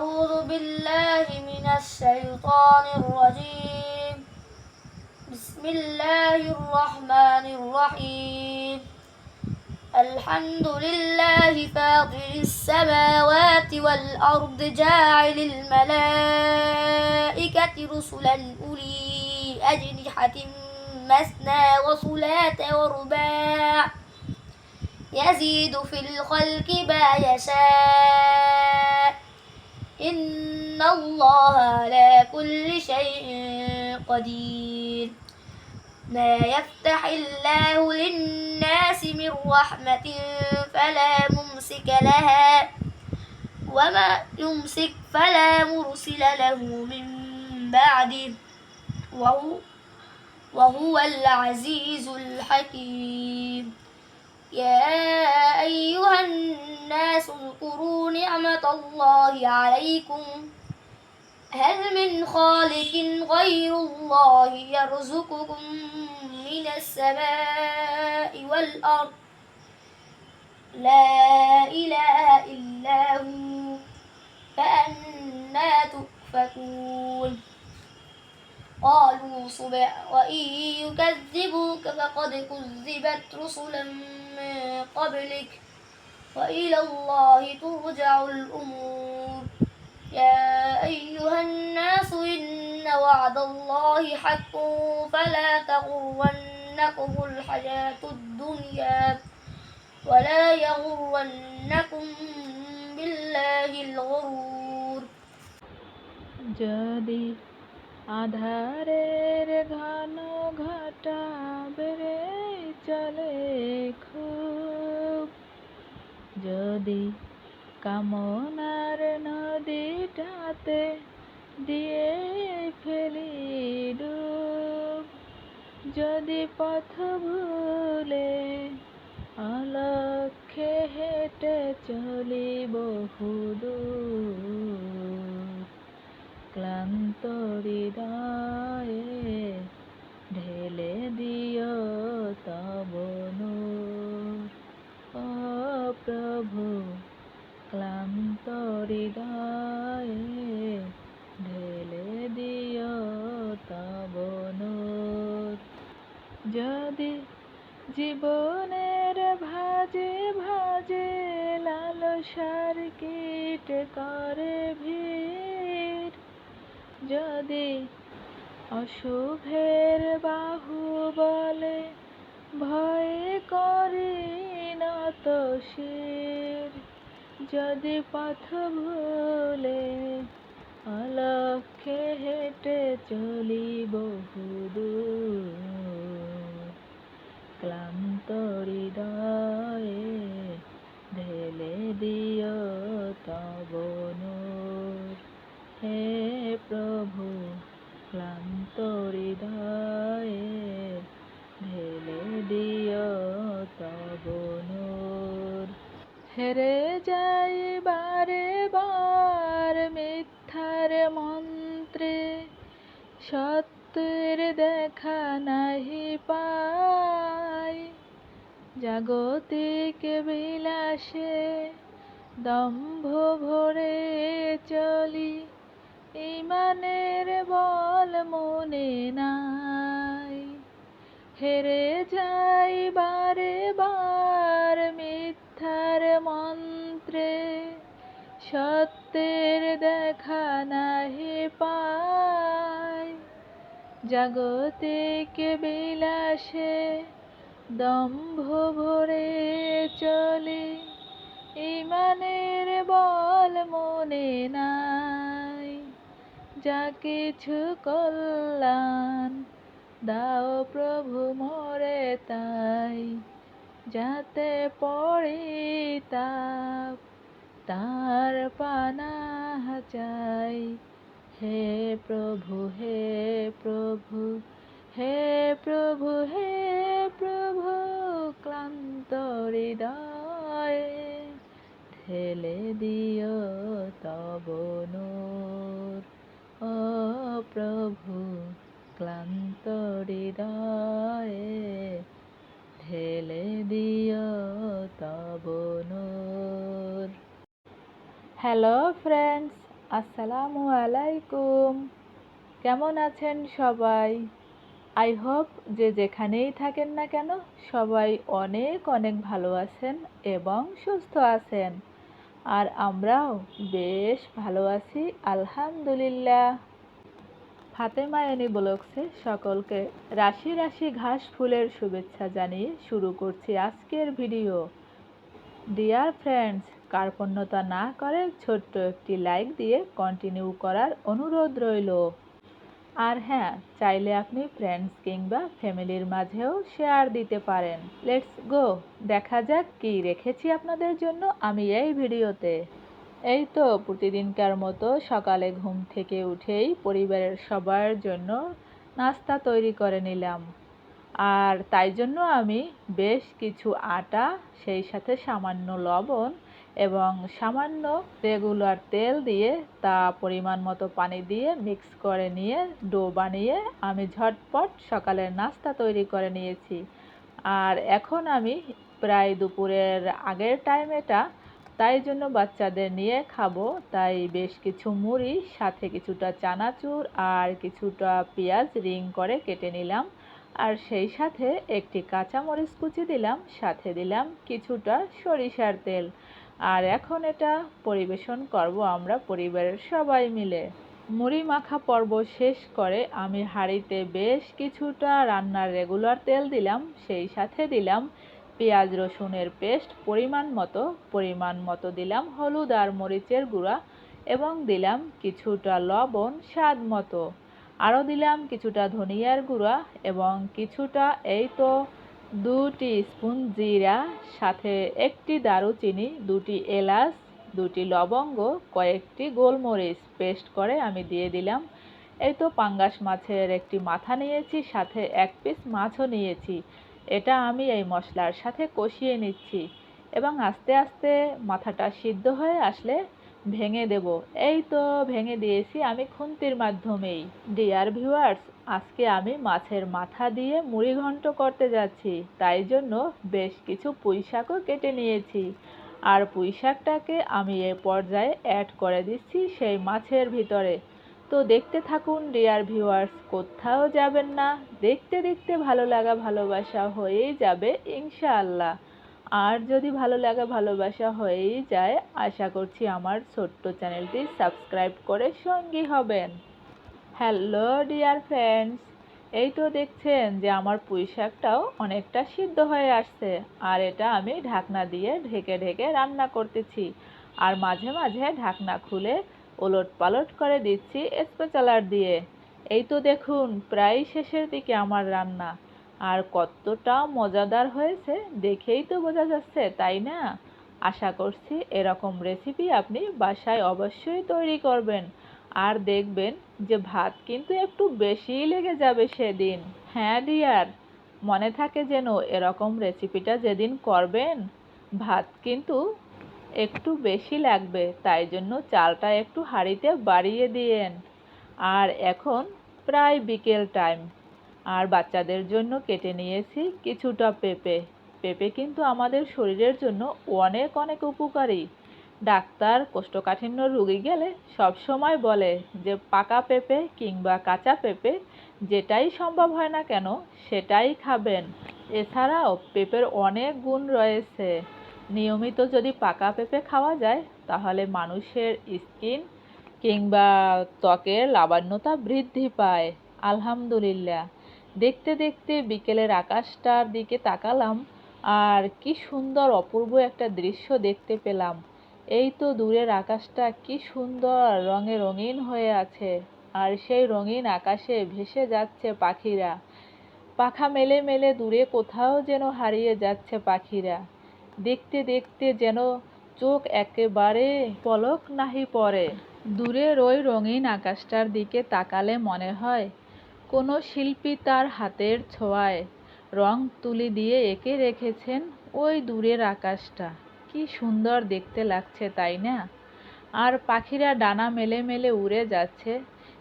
أعوذ بالله من الشيطان الرجيم. بسم الله الرحمن الرحيم. الحمد لله فاطر السماوات والأرض جاعل الملائكة رسلا أولي أجنحة مثنى وثلاث ورباع يزيد في الخلق ما يشاء. إن الله على كل شيء قدير. ما يفتح الله للناس من رحمة فلا ممسك لها وما يمسك فلا مرسل له من بعده وهو, وهو العزيز الحكيم. يا أيها الناس اذكروا نعمة الله عليكم. هل من خالق غير الله يرزقكم من السماء والأرض؟ لا إله إلا هو فأنا تؤفكون. قالوا سبع وإن يكذبوك فقد كذبت رسلا من قبلك وإلى الله ترجع الأمور. يا أيها الناس إن وعد الله حق فلا تغرنكم الحياة الدنيا ولا يغرنكم بالله الغرور. যদি আধারের ঘন ঘটা বেড়ে চলে খুব। যদি কামনার নদীটাতে দিয়ে ফেলি ডুব, যদি পথ ভুলে অলক্ষে হেঁটে চলি বহুদূর ক্লান্ত হৃদয়ে ঢেলে দিও তব প্রভু, ক্লান্ত হৃদয়ে ঢেলে দিও তব যদি জীবনের ভাজে ভাজে লাল সার কীট করে ভিড় যদি অশুভের বাহু বলে ভয় করি নত শির। যদি পথ ভুলে অলক্ষে হেঁটে চলি বহুদূর, ক্লান্ত হৃদয়ে ঢেলে দিও তব নূর। হে প্রভু ক্লান্ত হৃদয়ে ঢেলে দিও তব নূর। হেরে যাই বারে বার মিথ্যার মন্ত্রে, সত্যের দেখা নাহি পাই। জাগতিক বিলাসে দম্ভ ভরে চলি ইমানের বল মনে নাই। হেরে যাই বারে বার মিথ্যার মন্ত্রে। সত্যের দেখা নাহি পাই। জাগতিক বিলাসে দম্ভ ভরে চলি। ইমানের বল মনে নাই। যা কিছু কল্যাণ, দাও প্রভু মোরে তাই, যাতে পড়ি তাপ, তার পানা চাই। হে প্রভু হে প্রভু হে প্রভু হে প্রভু, ক্লান্ত হৃদয়ে ঠেলে দিও তব নূর। ও প্রভু ক্লান্ত হৃদয়ে ঢেলে দিও তব নূর। হ্যালো ফ্রেন্ডস, আসসালামু আলাইকুম। কেমন আছেন সবাই? আই হোপ যে যেখানেই থাকেন না কেন, সবাই অনেক অনেক ভালো আছেন এবং সুস্থ আছেন। আর আমরাও বেশ ভালো আছি, আলহামদুলিল্লাহ। ফাতেমা এনি ব্লগসে সকলকে রাশি রাশি ঘাস ফুলের শুভেচ্ছা জানিয়ে শুরু করছি আজকের ভিডিও। ডিয়ার ফ্রেন্ডস কার্পণ্যতা না করে ছোট্ট একটি লাইক দিয়ে কন্টিনিউ করার অনুরোধ রইল। আর হ্যাঁ চাইলে আপনি ফ্রেন্ডস কিংবা ফ্যামিলির মাঝেও শেয়ার দিতে পারেন। লেটস গো দেখা যাক কী রেখেছি আপনাদের জন্য আমি এই ভিডিওতে। এই তো প্রতিদিনকার মতো সকালে ঘুম থেকে উঠেই পরিবারের সবার জন্য নাস্তা তৈরি করে নিলাম। আর তাই জন্য আমি বেশ কিছু আটা, সেই সাথে সামান্য লবণ এবং সামান্য রেগুলার তেল দিয়ে তা পরিমাণ মতো পানি দিয়ে মিক্স করে নিয়ে ডো বানিয়ে আমি ঝটপট সকালের নাস্তা তৈরি করে নিয়েছি। আর এখন আমি প্রায় দুপুরের আগের টাইম এটা তাই জন্য বাচ্চাদের নিয়ে খাব। তাই বেশ কিছু মুড়ি, সাথে কিছুটা চানাচুর আর কিছুটা পেঁয়াজ রিং করে কেটে নিলাম। আর সেই সাথে একটি কাঁচামরিচ কুচি দিলাম, সাথে দিলাম কিছুটা সরিষার তেল। আর এখন এটা পরিবেশন করব আমরা পরিবারের সবাই মিলে। মুড়ি মাখা পর্ব শেষ করে আমি হাঁড়িতে বেশ কিছুটা রান্নার রেগুলার তেল দিলাম, সেই সাথে দিলাম পেঁয়াজ, রসুনের পেস্ট, পরিমাণ মতো পরিমাণ মতো দিলাম হলুদ আর মরিচের গুঁড়া এবং দিলাম কিছুটা লবণ স্বাদ মতো। আরও দিলাম কিছুটা ধনিয়ার গুঁড়া এবং কিছুটা এই তো দুটি স্পুন জিরা, সাথে একটি দারুচিনি, দুটি এলাচ, দুটি লবঙ্গ, কয়েকটি গোলমরিচ পেস্ট করে আমি দিয়ে দিলাম। এই তো পাঙ্গাস মাছের একটি মাথা নিয়েছি, সাথে এক পিস মাছও নিয়েছি। এটা আমি এই মশলার সাথে কষিয়ে নিচ্ছি এবং আস্তে আস্তে মাথাটা সিদ্ধ হয়ে আসলে ভেঙে দেব। এই তো ভেঙে দিয়েছি আমি খুন্তির মাধ্যমেই। ডিয়ার ভিউয়ার্স আজকে আমি মাছের মাথা দিয়ে মুড়ি ঘন্ট করতে যাচ্ছি, তাই জন্য বেশ কিছু পুঁইশাকও কেটে নিয়েছি। আর পুঁইশাকটাকে আমি এ পর্যায়ে অ্যাড করে দিচ্ছি সেই মাছের ভিতরে। তো দেখতে থাকুন ডিয়ার ভিউয়ার্স কোথাও যাবেন না। দেখতে দেখতে ভালো লাগা, ভালোবাসা হয়েই যাবে, ইনশাআল্লাহ। আর যদি ভালো লাগা, ভালোবাসা হয়েই যায়, আশা করছি আমার ছোট্ট চ্যানেলটি সাবস্ক্রাইব করে সঙ্গী হবেন। হ্যালো ডিয়ার ফ্রেন্ডস এই তো দেখছেন যে আমার পুঁই শাকটাও অনেকটা সিদ্ধ হয়ে আসছে। আর এটা আমি ঢাকনা দিয়ে ঢেকে ঢেকে রান্না করতেছি। আর মাঝে মাঝে ঢাকনা খুলে ওলট পালট করে দিচ্ছি স্পেচালার দিয়ে। এই তো দেখুন, প্রায় শেষের দিকে আমার রান্না। আর কতটা মজাদার হয়েছে, দেখেই তো বোঝা যাচ্ছে, তাই না? আশা করছি এরকম রেসিপি আপনি বাসায় অবশ্যই তৈরি করবেন। আর দেখবেন যে ভাত কিন্তু একটু বেশিই লেগে যাবে সেদিন। হ্যাঁ ডিয়ার মনে থাকে যেন এরকম রেসিপিটা যেদিন করবেন, ভাত কিন্তু একটু বেশি লাগবে, তাই জন্য চালটা একটু হাঁড়িতে বাড়িয়ে দিয়েন। আর এখন প্রায় বিকেল টাইম। আর বাচ্চাদের জন্য কেটে নিয়েছি কিছুটা পেঁপে। পেঁপে কিন্তু আমাদের শরীরের জন্য অনেক অনেক উপকারী। ডাক্তার কোষ্ঠকাঠিন্য রুগী গেলে সব সময় বলে যে, পাকা পেঁপে কিংবা কাঁচা পেঁপে যেটাই সম্ভব হয় না কেন, সেটাই খাবেন। এছাড়াও পেঁপের অনেক গুণ রয়েছে। নিয়মিত যদি পাকা পেঁপে খাওয়া যায়, তাহলে মানুষের স্কিন কিংবা ত্বকের লাবণ্যতা বৃদ্ধি পায়। আলহামদুলিল্লাহ। দেখতে দেখতে বিকেলের আকাশটার দিকে তাকালাম, আর কি সুন্দর অপূর্ব একটা দৃশ্য দেখতে পেলাম। এই তো দূরের আকাশটা কি সুন্দর, রঙে রঙিন হয়ে আছে, আর সেই রঙিন আকাশে ভেসে যাচ্ছে পাখিরা। পাখা মেলে মেলে দূরে কোথাও যেন হারিয়ে যাচ্ছে পাখিরা। দেখতে দেখতে যেন চোখ একেবারে পলক নাহি পড়ে। দূরের ওই রঙিন আকাশটার দিকে তাকালে মনে হয়, কোনো শিল্পী তার হাতের ছোঁয়ায় রং তুলি দিয়ে এঁকে রেখেছেন ওই দূরের আকাশটা। কি সুন্দর দেখতে লাগছে, তাই না? আর পাখিরা ডানা মেলে মেলে উড়ে যাচ্ছে,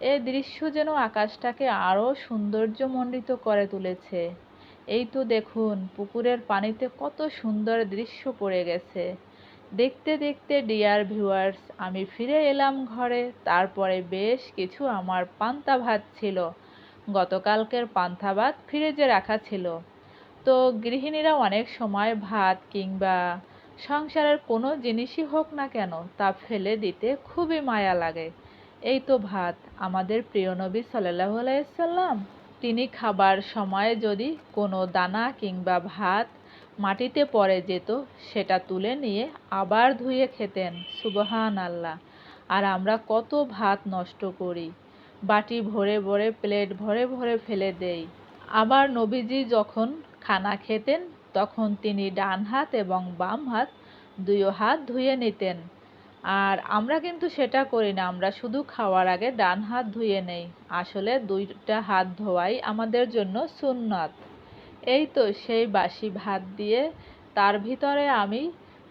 এ দৃশ্য যেন আকাশটাকে আরও সৌন্দর্যমণ্ডিত করে তুলেছে। এই তো দেখুন, পুকুরের পানিতে কত সুন্দর দৃশ্য পড়ে গেছে। দেখতে দেখতে ডিয়ার ভিউয়ার্স আমি ফিরে এলাম ঘরে। তারপরে বেশ কিছু আমার পান্তা ভাত ছিল। গতকালকের পান্তা ভাত ফ্রিজে রাখা ছিল। তো গৃহিণীরা অনেক সময় ভাত কিংবা সংসারের কোনো জিনিসই হোক না কেন, তা ফেলে দিতে খুবই মায়া লাগে। এই তো ভাত, আমাদের প্রিয় নবী সাল্লাহ আলাইসাল্লাম তিনি খাবার সময়ে যদি কোনো দানা কিংবা ভাত মাটিতে পড়ে যেত, সেটা তুলে নিয়ে আবার ধুয়ে খেতেন। সুবহান আল্লাহ আর আমরা কত ভাত নষ্ট করি। বাটি ভরে ভরে, প্লেট ভরে ভরে ফেলে দেই। আবার নবীজি যখন খানা খেতেন, তখন তিনি ডান হাত এবং বাম হাত দুইও হাত ধুয়ে নিতেন। আর আমরা কিন্তু সেটা করি না, আমরা শুধু খাওয়ার আগে ডান হাত ধুয়ে নেই। আসলে দুইটা হাত ধোয়াই আমাদের জন্য সুন্নাত। এই তো সেই বাসি ভাত দিয়ে তার ভিতরে আমি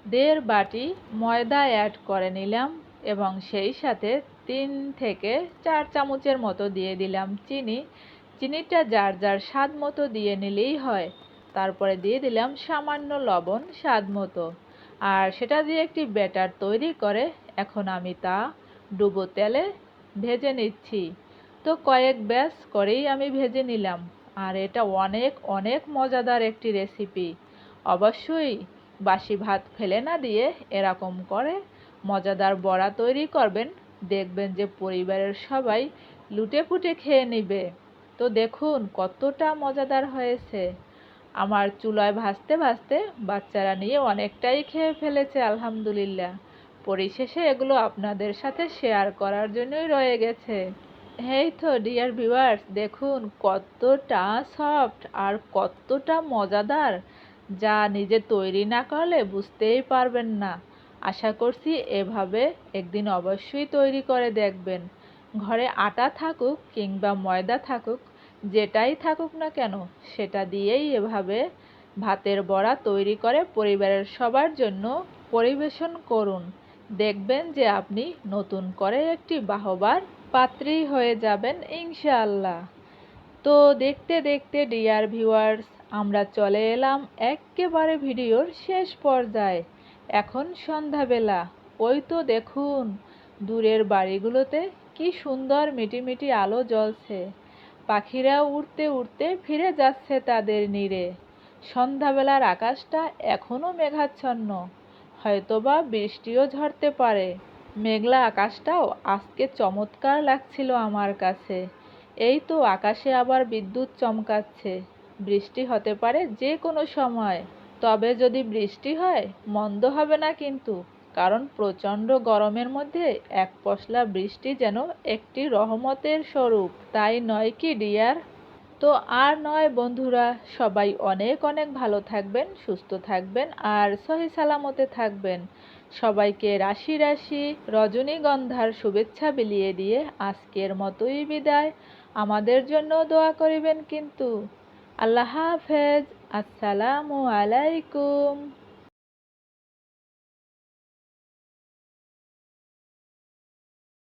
দেড় বাটি ময়দা অ্যাড করে নিলাম এবং সেই সাথে তিন থেকে চার চামচের মতো দিয়ে দিলাম চিনি। চিনিটা যার যার স্বাদ মতো দিয়ে নিলেই হয়। তারপরে দিয়ে দিলাম সামান্য লবণ স্বাদ মতো। আর সেটা দিয়ে একটি ব্যাটার তৈরি করে এখন আমি তা ডুবো তেলে ভেজে নিচ্ছি। তো কয়েক ব্যাস করেই আমি ভেজে নিলাম। আর এটা অনেক অনেক মজাদার একটি রেসিপি। অবশ্যই বাসি ভাত ফেলে না দিয়ে এরকম করে মজাদার বড়া তৈরি করবেন। দেখবেন যে পরিবারের সবাই লুটে পুটে খেয়ে নিবে। তো দেখুন কতটা মজাদার হয়েছে। আমার চুলায় ভাজতে ভাজতে বাচ্চারা নিয়ে অনেকটাই খেয়ে ফেলেছে, আলহামদুলিল্লাহ। পরিশেষে এগুলো আপনাদের সাথে শেয়ার করার জন্যই রয়ে গেছে। এই তো ডিয়ার ভিউয়ার্স দেখুন কতটা সফট আর কতটা মজাদার। যা নিজে তৈরি না করলে বুঝতেই পারবেন না। আশা করছি এভাবে একদিন অবশ্যই তৈরি করে দেখবেন। ঘরে আটা থাকুক কিংবা ময়দা থাকুক যেটাই থাকুক না কেন, সেটা দিয়েই এভাবে ভাতের বড়া তৈরি করে পরিবারের সবার জন্য পরিবেশন করুন। দেখবেন যে আপনি নতুন করে একটি বাহবার পাত্রী হয়ে যাবেন ইনশাআল্লাহ। তো দেখতে দেখতে ডিয়ার ভিউয়ার্স, আমরা চলে এলাম একেবারে ভিডিওর শেষ পর্যায়ে। এখন সন্ধ্যাবেলা, ওই তো দেখুন, দূরের বাড়িগুলোতে কি সুন্দর মিটিমিটি আলো জ্বলছে। পাখিরা উড়তে উড়তে ফিরে যাচ্ছে তাদের নীড়ে সন্ধ্যাবেলার আকাশটা এখনও মেঘাচ্ছন্ন। হয়তোবা বৃষ্টিও ঝরতে পারে। মেঘলা আকাশটাও আজকে চমৎকার লাগছিল আমার কাছে। এই তো আকাশে আবার বিদ্যুৎ চমকাচ্ছে। বৃষ্টি হতে পারে যে কোনো সময়। তবে যদি বৃষ্টি হয়, মন্দ হবে না কিন্তু। কারণ প্রচণ্ড গরমের মধ্যে এক পশলা বৃষ্টি যেন একটি রহমতের স্বরূপ, তাই নয় কি, ডিয়ার? তো আর নয় বন্ধুরা, সবাই অনেক অনেক ভালো থাকবেন, সুস্থ থাকবেন আর সহি সালামতে থাকবেন। সবাইকে রাশি রাশি রজনীগন্ধার শুভেচ্ছা বিলিয়ে দিয়ে আজকের মতোই বিদায়। আমাদের জন্য দোয়া করিবেন কিন্তু। আল্লাহ হাফেজ। আসসালামু আলাইকুম।